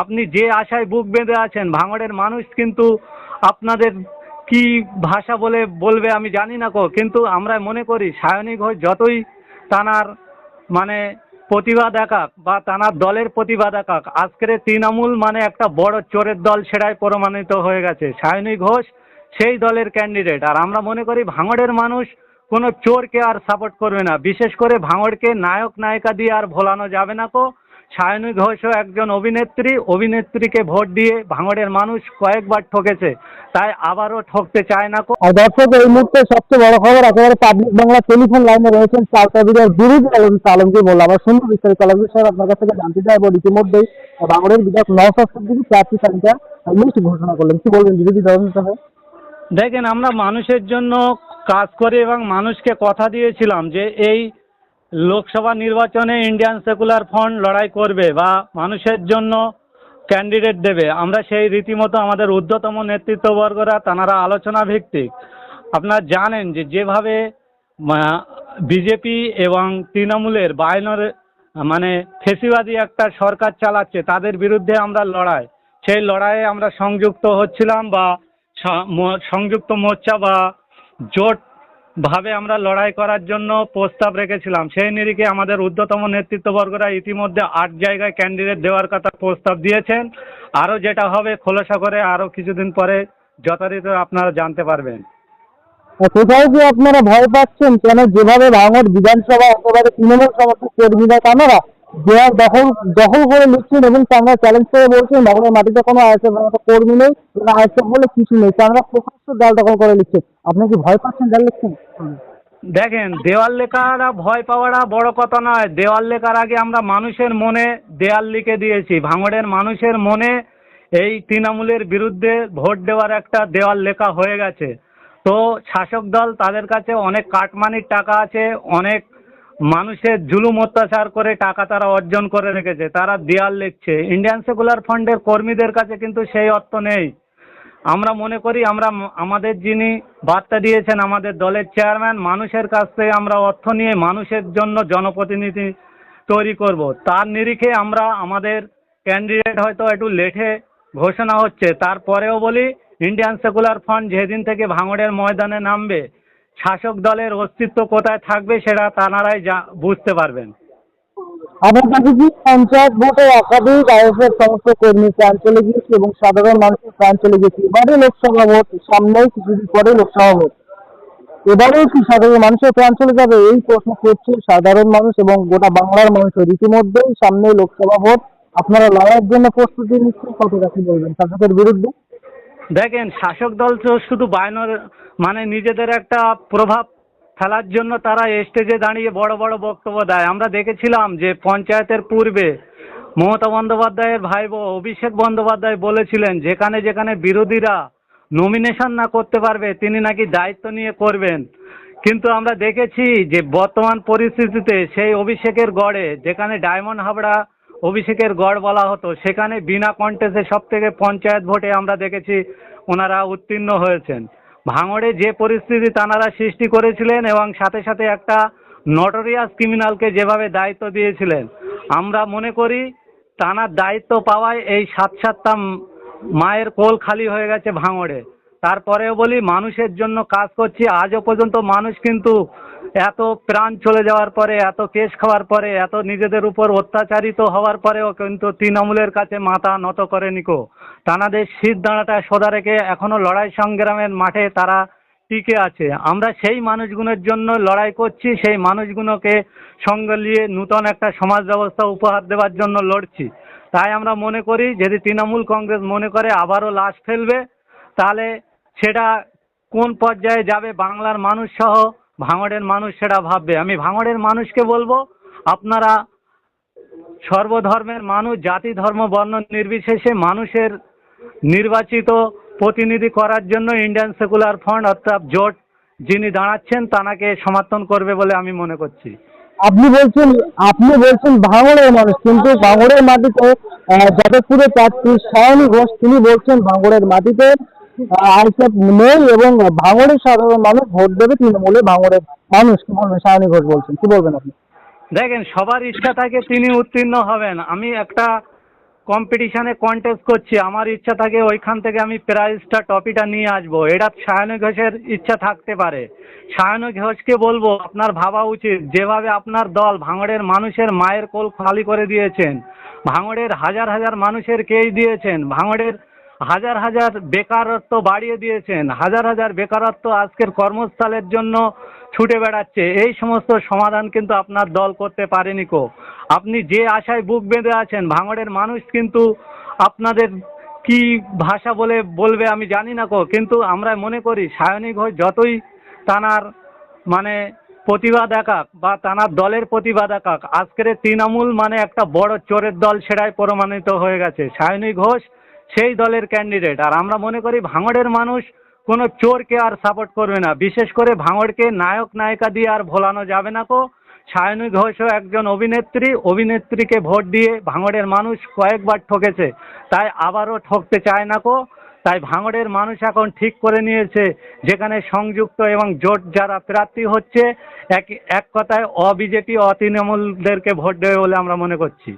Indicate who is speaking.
Speaker 1: আপনি যে আশায় বুক বেঁধে আছেন, ভাঙড়ের মানুষ কিন্তু আপনাদের কি ভাষা বলে বলবে আমি জানি না কো, কিন্তু আমরা মনে করি সায়নী ঘোষ যতই তানার মানে প্রতিভা দেখাক বা তানার দলের প্রতিভা দেখাক আজকের তৃণমূল মানে একটা বড় চোরের দল সেটাই প্রমাণিত হয়ে গেছে। সায়নী ঘোষ সেই দলের ক্যান্ডিডেট আর আমরা মনে করি ভাঙড়ের মানুষ কোনো চোরকে আর সাপোর্ট করবে না। বিশেষ করে ভাঙড়কে নায়ক নায়িকা দিয়ে আর ভোলানো যাবে না কো। সায়নী ঘোষও একজন অভিনেত্রী অভিনেত্রীকে ভোট দিয়ে ভাঙড়ের মানুষ কয়েকবার ঠকেছে তাই আবারও ঠকতে চায় না
Speaker 2: আর দর্শক এই মুহূর্তে সবচেয়ে বড় খবর একেবারে পাবলিক বাংলা টেলিফোন লাইনে রয়েছেন চালকাবিরের বিরোধী আলমী আলমগীর মোল্লা আবার শুনুন বিস্তারিত। আলমগীর সাহেব আপনার কাছ থেকে জানতে চাই এবং ইতিমধ্যেই বাংলাদেশ বিধায়ক নওশাদ সিদ্দিকী প্রার্থী তালিকা লিস্ট ঘোষণা করলেন। কি বলবেন বিরোধী দল হিসাবে
Speaker 1: দেখেন আমরা মানুষের জন্য কাজ করি এবং মানুষকে কথা দিয়েছিলাম যে এই লোকসভা নির্বাচনে ইন্ডিয়ান সেকুলার ফ্রন্ট লড়াই করবে বা মানুষের জন্য ক্যান্ডিডেট দেবে, আমরা সেই রীতিমতো আমাদের ঊর্ধ্বতম নেতৃত্ববর্গরা তানারা আলোচনা ভিত্তিক আপনারা জানেন যে যেভাবে বিজেপি এবং তৃণমূলের বায়নর মানে ফেসিবাদী একটা সরকার চালাচ্ছে, তাদের বিরুদ্ধে আমরা লড়াই। সেই লড়াইয়ে আমরা সংযুক্ত হচ্ছিলাম বা সংযুক্ত মোর্চা বা জোট ভাবে আমরা লড়াই করার জন্য প্রস্তাব রেখেছিলাম। সেই নিরিখে আমাদের ঊর্ধ্বতম নেতৃত্ববর্গরা ইতিমধ্যে আট জায়গায় ক্যান্ডিডেট দেওয়ার কথা প্রস্তাব দিয়েছেন। আরও যেটা হবে খোলসা করে আরও কিছুদিন পরে যথারীতি আপনারা জানতে পারবেন।
Speaker 2: কোথাও কি আপনারা ভয় পাচ্ছেন, কেন যেভাবে ভাঙড় বিধানসভা একেবারে তৃণমূল সমর্থক কর্মীরা, তারা দেওয়ার দখল দখল করে নিচ্ছেন এবং তারা চ্যালেঞ্জ করে বলছেন ভাঙড়ের মাটিতে কোনো আইএসএফ কর্মী নেই আইএসএফ বলে কিছু নেই তারা প্রকাশ্য দল দখল করে নিচ্ছে। আপনি কি ভয় পাচ্ছেন দল লিখছেন
Speaker 1: দেখেন দেওয়াল লেখারা ভয় পাওয়াটা বড় কথা নয়। দেওয়াল লেখার আগে আমরা মানুষের মনে দেয়াল লিখে দিয়েছি। ভাঙড়ের মানুষের মনে এই তৃণমূলের বিরুদ্ধে ভোট দেওয়ার একটা দেওয়াল লেখা হয়ে গেছে। তো শাসক দল তাদের কাছে অনেক কাটমানির টাকা আছে, অনেক মানুষের জুলুম অত্যাচার করে টাকা তারা অর্জন করে রেখেছে, তারা দেয়াল লিখছে। ইন্ডিয়ান সেকুলার ফান্ডের কর্মীদের কাছে কিন্তু সেই অর্থ নেই। আমরা মনে করি আমরা আমাদের যিনি বার্তা দিয়েছেন আমাদের দলের চেয়ারম্যান, মানুষের কাছ থেকে আমরা অর্থ নিয়ে মানুষের জন্য জনপ্রতিনিধি তৈরি করব। তার নিরিখে আমরা আমাদের ক্যান্ডিডেট হয়তো একটু লেটে ঘোষণা হচ্ছে। তারপরেও বলি ইন্ডিয়ান সেকুলার ফান্ড যেদিন থেকে ভাঙড়ের ময়দানে নামবে শাসক দলের অস্তিত্ব কোথায় থাকবে সেটা তানারাই বুঝতে পারবেন।
Speaker 2: কাছে কি পঞ্চায়েত ভোটে সমস্ত কর্মী প্রাণ চলে এবং সাধারণ প্রাণ চলে গেছে এবারে লোকসভা ভোট, সামনেই কিছুদিন লোকসভা ভোট। এবারেও কি সাধারণ মানুষের প্রাণ চলে যাবে? এই প্রশ্ন করছে সাধারণ মানুষ এবং গোটা বাংলার মানুষের ইতিমধ্যেই সামনে লোকসভা ভোট। আপনারা লড়াইয়ের জন্য প্রস্তুতি নিচ্ছেন কত কি বলবেন? শাসকের বিরুদ্ধে
Speaker 1: দেখেন, শাসক দল তো শুধু বায়নর মানে নিজেদের একটা প্রভাব ফেলার জন্য তারা স্টেজে দাঁড়িয়ে বড় বড় বক্তব্য দেয়। আমরা দেখেছিলাম যে পঞ্চায়েতের পূর্বে মমতা বন্দ্যোপাধ্যায়ের ভাই অভিষেক বন্দ্যোপাধ্যায় বলেছিলেন, যেখানে যেখানে বিরোধীরা নমিনেশন না করতে পারবে, তিনি নাকি দায়িত্ব নিয়ে করবেন। কিন্তু আমরা দেখেছি যে বর্তমান পরিস্থিতিতে সেই অভিষেকের গড়ে, যেখানে ডায়মন্ড হাবড়া অভিষেকের গড় বলা হতো। সেখানে বিনা কন্টেস্টে সব থেকে পঞ্চায়েত ভোটে আমরা দেখেছি ওনারা উত্তীর্ণ হয়েছেন। ভাঙড়ে যে পরিস্থিতি তানারা সৃষ্টি করেছিলেন এবং সাথে সাথে একটা নটোরিয়াস ক্রিমিনালকে যেভাবে দায়িত্ব দিয়েছিলেন, আমরা মনে করি তানার দায়িত্ব পাওয়ায় এই সাত সাতটা মায়ের কোল খালি হয়ে গেছে ভাঙড়ে। তারপরেও বলি, মানুষের জন্য কাজ করছি, আজও পর্যন্ত মানুষ কিন্তু এত প্রাণ চলে যাওয়ার পরে, এত কেস খাওয়ার পরে, এত নিজেদের উপর অত্যাচারিত হওয়ার পরেও কিন্তু তৃণমূলের কাছে মাথা নত করেনি কো। তানাদের শীত দাঁড়াটা সদা রেখে এখনও লড়াই সংগ্রামের মাঠে তারা টিকে আছে। আমরা সেই মানুষগুলোর জন্য লড়াই করছি, সেই মানুষগুলোকে সঙ্গে নিয়ে নূতন একটা সমাজ ব্যবস্থা উপহার দেওয়ার জন্য লড়ছি। তাই আমরা মনে করি, যদি তৃণমূল কংগ্রেস মনে করে আবারও লাশ ফেলবে, তাহলে সেটা কোন পর্যায়ে যাবে, বাংলার মানুষ সহ ভাঙড়ের মানুষ সেটা ভাববে। আমি ভাঙড়ের মানুষকে বলব, আপনারা সর্বধর্মের মানুষ, জাতি, ধর্ম, বর্ণ নির্বিশেষে মানুষের নির্বাচিত প্রতিনিধি করার জন্য ইন্ডিয়ান সেকুলার ফ্রন্ট অর্থাৎ জোট যিনি দাঁড়াচ্ছেন, তানাকে সমর্থন করবে বলে আমি মনে করছি।
Speaker 2: আপনি বলছেন আপনি বলছেন ভাঙড়ের মানুষ, কিন্তু ভাঙড়ের মাটিতে যাদবপুরের প্রার্থী সায়নী ঘোষ, তিনি বলছেন ভাঙড়ের মাটিতে আইসব এবং ভাঙড়ের সাধারণ মানুষ ভোট দেবে তৃণমূলে ভাঙড়ের মানুষ কি বলবেন সায়নী ঘোষ বলছেন। কি বলবেন আপনি?
Speaker 1: দেখেন, সবার ইচ্ছা থাকে তিনি উত্তীর্ণ হবেন। আমি একটা কম্পিটিশনে কন্টেস্ট করছি। আমার ইচ্ছা থাকে ওইখান থেকে আমি প্রাইজটা ট্রফিটা নিয়ে আসব। এটা সায়নী ঘোষের ইচ্ছা থাকতে পারে। সায়নী ঘোষকে বলব, আপনার ভাবা উচিত। যেভাবে আপনার দল ভাঙড়ের মানুষের মায়ের কোল খালি করে দিয়েছেন, ভাঙড়ের হাজার হাজার মানুষের কেস দিয়েছেন, ভাঙড়ের হাজার হাজার বেকারত্ব বাড়িয়ে দিয়েছেন, হাজার হাজার বেকারত্ব আজকের কর্মস্থলের জন্য ছুটে বেড়াচ্ছে। এই সমস্ত সমাধান কিন্তু আপনার দল করতে পারেনি কো। আপনি যে আশায় বুক বেঁধে আছেন, ভাঙড়ের মানুষ কিন্তু আপনাদের কি ভাষা বলে বলবে আমি জানি না কো। কিন্তু আমরা মনে করি, সায়নী ঘোষ যতই তানার মানে প্রতিবাদ একাক বা তানার দলের প্রতিবাদ একাক, আজকের তৃণমূল মানে একটা বড় চোরের দল সেটাই প্রমাণিত হয়ে গেছে। সায়নী ঘোষ সেই দলের ক্যান্ডিডেট আর আমরা মনে করি ভাঙড়ের মানুষ কোনো চোরকে আর সাপোর্ট করবে না। বিশেষ করে ভাঙড়কে নায়ক নায়িকা দিয়ে আর ভোলানো যাবে না কো। সায়নী ঘোষও একজন অভিনেত্রী, অভিনেত্রীকে ভোট দিয়ে ভাঙড়ের মানুষ কয়েকবার ঠকেছে। তাই আবারও ঠকতে চায় না কো। তাই ভাঙড়ের মানুষ এখন ঠিক করে নিয়েছে, যেখানে সংযুক্ত এবং জোট যারা প্রার্থী হচ্ছে, এক এক কথায় অবিজেপি অতৃণমূলদেরকে ভোট দেবে বলে আমরা মনে করছি।